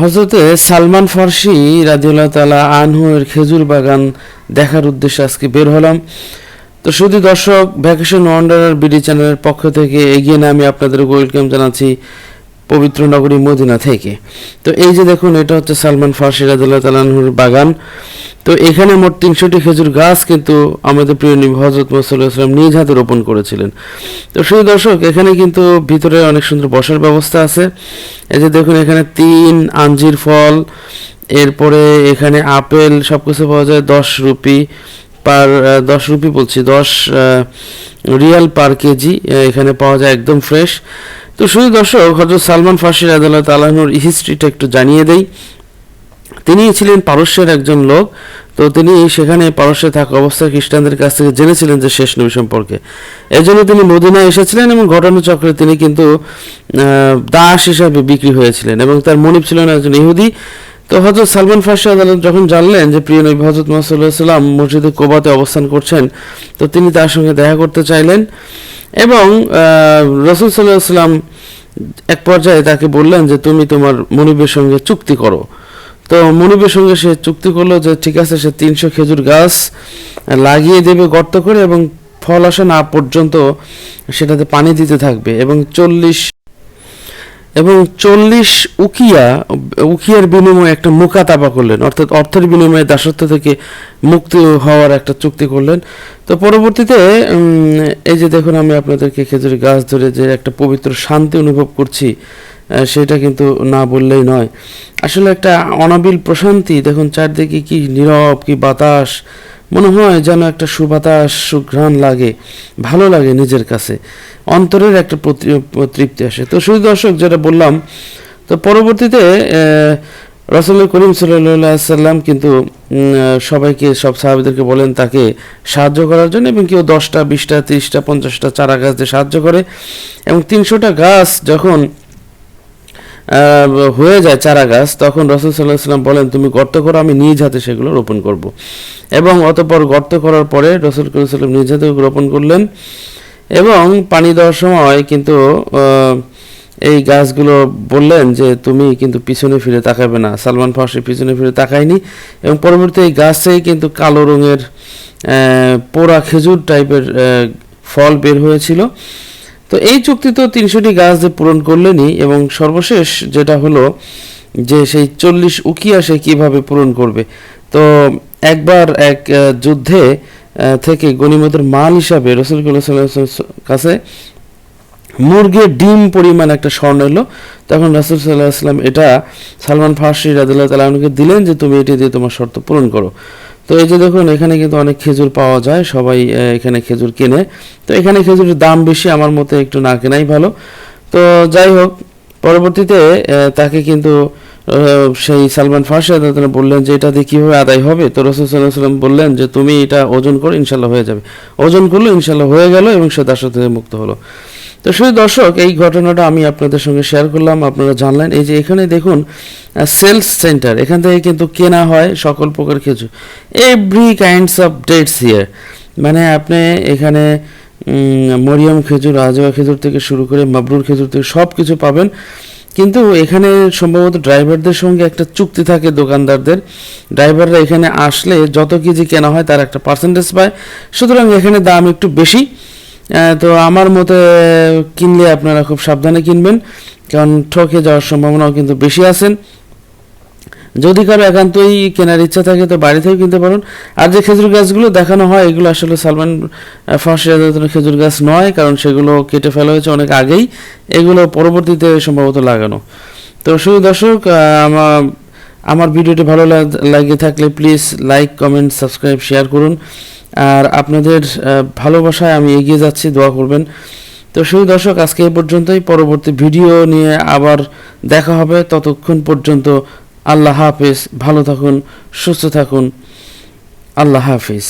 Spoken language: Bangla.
হজরতে সালমান ফার্সি রাজিউল্লাহ তালা আনহু এর খেজুর বাগান দেখার উদ্দেশ্যে আজকে বের হলাম। তো শুধু দর্শক ভ্যাকেশন ওয়ান্ডার বিডি চ্যানেলের পক্ষ থেকে এগিয়ে না আমি আপনাদের ওয়েলকাম জানাচ্ছি। পবিত্র নগরী মদিনা থেকে। তো এই যে দেখুন, এটা হচ্ছে সালমান ফার্সি রাজিউল্লাহ তালাহুর বাগান। তো এখানে মোট তিনশোটি খেজুর গাছ কিন্তু আমাদের প্রিয় নবী হজরত মোসাল্লাম নিজ হাতে রোপণ করেছিলেন। তো শুধু দর্শক, এখানে কিন্তু ভিতরে অনেক সুন্দর বসার ব্যবস্থা আছে। এই যে দেখুন, এখানে তিন আঞ্জির ফল, এরপরে এখানে আপেল সব কিছু পাওয়া যায় দশ রুপি পার দশ রুপি বলছি, দশ রিয়াল পার কেজি এখানে পাওয়া যায় একদম ফ্রেশ। তো শুধু দর্শক হজরত সালমান ফার্সি আদালত আলাহনুর হিস্ট্রিটা একটু জানিয়ে দেই। তিনি ছিলেন পারস্যের একজন লোক। তো তিনি সেখানে পারস্যে থাকা অবস্থায় খ্রিস্টানদের কাছ থেকে জেনেছিলেন যে শেষ নবী সম্পর্কে। এই জন্য তিনি মদিনায় এসেছিলেন এবং ঘটনাচক্রে তিনি কিন্তু দাস হিসাবে বিক্রি হয়েছিলেন এবং তার মনিব ছিলেন একজন ইহুদি। তো হজরত সালমান ফার্সি আদালত যখন জানলেন যে প্রিয় নবী হজরত মোহাম্মদ সাল্লাম মসজিদে কোবাতে অবস্থান করছেন, তো তিনি তার সঙ্গে দেখা করতে চাইলেন। এবং রসুল সাল্লাহ সাল্লাম এক পর্যায়ে তাকে বললেন যে, তুমি তোমার মনিবের সঙ্গে চুক্তি করো। তো মনিবের সঙ্গে সে চুক্তি করল যে, ঠিক আছে, সে তিনশো খেজুর গাছ লাগিয়ে দেবে গর্ত করে এবং ফল আসা না পর্যন্ত সেটাতে পানি দিতে থাকবে এবং চল্লিশ এবং চল্লিশ উকিয়া, উকিয়ার বিনিময়ে একটা মুকাতাবা করলেন, অর্থাৎ অর্থের বিনিময়ে দাসত্ব থেকে মুক্তি হওয়ার একটা চুক্তি করলেন। তো পরবর্তীতে এই যে দেখুন, আমি আপনাদেরকে খেজুরি গাছ ধরে যে একটা পবিত্র শান্তি অনুভব করছি সেটা কিন্তু না বললেই নয়। আসলে একটা অনাবিল প্রশান্তি, দেখুন, চারদিকে কি নীরব, কি বাতাস মনে হয় যেন একটা সুবাতাস, সুঘ্রাণ লাগে, ভালো লাগে নিজের কাছে। অন্তরের একটা তৃপ্তি আসে। তো শুধু দর্শক, যেটা বললাম, তো পরবর্তীতে রসুল করিম সাল্লাহ সাল্লাম কিন্তু সবাইকে, সব সাহাবিদেরকে বলেন, তাকে সাহায্য করার জন্য এবং কেউ দশটা, বিশটা, তিরিশটা, পঞ্চাশটা চারা গাছ দিয়ে সাহায্য করে। এবং তিনশোটা গাছ যখন হয়ে যায় চারা গাছ তখন রসুল সাল্লাহ সাল্লাম বলেন, তুমি গর্ত করো, আমি নিজ হাতে সেগুলো রোপণ করব। এবং অতপর গর্ত করার পরে রসুল সাল্লাম নিজ হাতে রোপণ করলেন এবং পানি দেওয়ার সময় কিন্তু এই গাছগুলো বললেন যে, তুমি কিন্তু পিছনে ফিরে তাকাবে না। সালমান ফার্সি পিছনে ফিরে তাকায়নি এবং পরবর্তী এই গাছেই কিন্তু কালো রঙের পোড়া খেজুর টাইপের ফল বের হয়েছিল। তো এই চুক্তি তো তিনশোটি গাছ দিয়ে পূরণ করলেনই এবং সর্বশেষ যেটা হলো যে সেই চল্লিশ উকিয়া সে কীভাবে পূরণ করবে। তো একবার এক যুদ্ধে থেকে গনিমতের মাল হিসাবে রসুলকুল্লাহ কাছে মুরগের ডিম পরিমাণ একটা স্বর্ণ এলো। তখন রাসুল সাল্লাহ আসলাম এটা সালমান ফার্সি রাজুল্লাহ তালাহকে দিলেন যে তুমি এটি দিয়ে তোমার শর্ত পূরণ করো। তো এই যে দেখুন, এখানে কিন্তু অনেক খেজুর পাওয়া যায়, সবাই এখানে খেজুর কেনে। তো এখানে খেজুরের দাম বেশি, আমার মতে একটু না কেনাই ভালো। তো যাই হোক, পরবর্তীতে তাকে কিন্তু সেই সালমান ফার্সি রাদিয়াল্লাহু তাআলা বললেন যে, এটা দিয়ে কীভাবে আদায় হবে? তো রসুল সাল্লাহ সাল্লাম বললেন যে, তুমি এটা ওজন করো ইনশাল্লাহ হয়ে যাবে। ওজন করল ইনশাল্লাহ হয়ে গেল এবং সে দাসত্ব মুক্ত হলো। তো শুধু দর্শক, এই ঘটনাটা আমি আপনাদের সঙ্গে শেয়ার করলাম, আপনারা জানলেন। এই যে এখানে দেখুন সেলস সেন্টার এখান থেকে কিন্তু কেনা হয় সকল প্রকার খেজুর। Every kinds of dates here মানে আপনি এখানে মরিয়ম খেজুর আজওয়া খেজুর থেকে শুরু করে মাবরুর খেজুর থেকে সব কিছু পাবেন। কিন্তু এখানে সম্ভবত ড্রাইভারদের সঙ্গে একটা চুক্তি থাকে দোকানদারদের। ড্রাইভাররা এখানে আসলে যত কেজি কেনা হয় তার একটা পার্সেন্টেজ পায়। সুতরাং এখানে দাম একটু বেশি। তো আমার মতে কিনলে আপনারা খুব সাবধানে কিনবেন, কারণ ঠকে যাওয়ার সম্ভাবনাও কিন্তু বেশি আছেন। যদি কারও একান্তই কেনার ইচ্ছা থাকে তো বাড়ি থেকে কিনতে পারেন। আর যে খেজুর গাছগুলো দেখানো হয়, এগুলো আসলে সালমান রাজাতের খেজুর গাছ নয়, কারণ সেগুলো কেটে ফেলা হয়েছে অনেক আগেই। এগুলো পরবর্তীতে সম্ভবত লাগানো। তো শুধু দর্শক আমার আমার ভিডিওটি ভালো লাগে থাকলে please like comment subscribe share করুন। আর আপনাদের ভালোবাসায় আমি এগিয়ে যাচ্ছি, দোয়া করবেন। তো সেই দর্শক, আজকে এই পর্যন্তই। পরবর্তী ভিডিও নিয়ে আবার দেখা হবে। ততক্ষণ পর্যন্ত আল্লাহ হাফিজ। ভালো থাকুন, সুস্থ থাকুন। আল্লাহ হাফিজ।